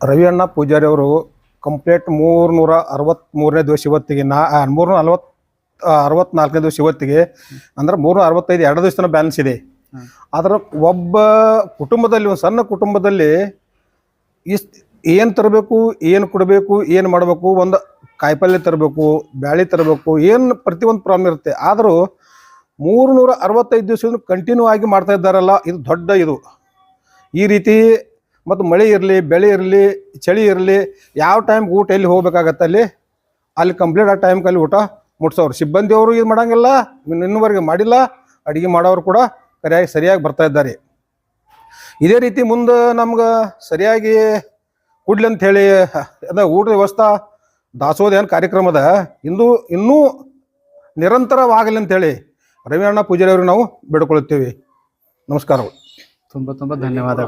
ರವಿ ಅಣ್ಣ ಪೂಜಾರಿ ಅವರು ಕಂಪ್ಲೀಟ್ ಮೂರ್ನೂರ ಅರವತ್ತ್ಮೂರನೇ ದಿವಸ ಇವತ್ತಿಗೆ ನಾ ಮೂರ್ನೂರ ನಲ್ವತ್ ಅರವತ್ನಾಲ್ಕನೇ ದಿವಸ ಇವತ್ತಿಗೆ. ಅಂದ್ರೆ ಮೂರ್ನೂರ ಅರವತ್ತೈದು ಎರಡು ದಿವಸನ ಬ್ಯಾಲೆನ್ಸ್ ಇದೆ. ಆದ್ರೆ ಒಬ್ಬ ಕುಟುಂಬದಲ್ಲಿ ಒಂದು ಸಣ್ಣ ಕುಟುಂಬದಲ್ಲಿ ಇಷ್ಟು ಏನು ತರಬೇಕು ಏನು ಕೊಡಬೇಕು ಏನು ಮಾಡಬೇಕು ಒಂದು ಕಾಯಿಪಲ್ಯ ತರಬೇಕು ಬ್ಯಾಳಿ ತರಬೇಕು ಏನು ಪ್ರತಿಯೊಂದು ಪ್ರಾಬ್ಲಮ್ ಇರುತ್ತೆ. ಆದರೂ ಮೂರ್ನೂರ ಅರವತ್ತೈದು ದಿವಸ ಕಂಟಿನ್ಯೂ ಆಗಿ ಮಾಡ್ತಾ ಇದ್ದಾರಲ್ಲ ಇದು ದೊಡ್ಡ ಇದು. ಈ ರೀತಿ ಮತ್ತು ಮಳೆ ಇರಲಿ, ಬೆಳೆ ಇರಲಿ, ಚಳಿ ಇರಲಿ, ಯಾವ ಟೈಮ್ಗೆ ಊಟ ಎಲ್ಲಿ ಹೋಗ್ಬೇಕಾಗತ್ತೆ ಅಲ್ಲಿ? ಅಲ್ಲಿ ಕಂಪ್ಲೀಟ್ ಆ ಟೈಮ್ಗೆ ಅಲ್ಲಿ ಊಟ ಮುಟ್ಸೋರು. ಸಿಬ್ಬಂದಿಯವರು ಇದು ಮಾಡಂಗಿಲ್ಲ ಇನ್ನು ಇನ್ನುವರೆಗೆ ಮಾಡಿಲ್ಲ, ಅಡುಗೆ ಮಾಡೋರು ಕೂಡ ಸರಿಯಾಗಿ ಸರಿಯಾಗಿ ಬರ್ತಾ ಇದ್ದಾರೆ. ಇದೇ ರೀತಿ ಮುಂದೆ ನಮ್ಗೆ ಸರಿಯಾಗಿ ಕೊಡ್ಲಿ ಅಂತ ಹೇಳಿ, ಅದ ಊಟದ ವ್ಯವಸ್ಥೆ ದಾಸೋಹ ಏನು ಕಾರ್ಯಕ್ರಮದ ಇಂದು ಇನ್ನೂ ನಿರಂತರವಾಗಲಿ ಅಂತೇಳಿ ರವಿ ಅಣ್ಣ ಪೂಜಾರಿ ಅವ್ರಿಗೆ ನಾವು ಬೇಡ್ಕೊಳ್ತೀವಿ. ನಮಸ್ಕಾರಗಳು. ತುಂಬ ತುಂಬ ಧನ್ಯವಾದಗಳು.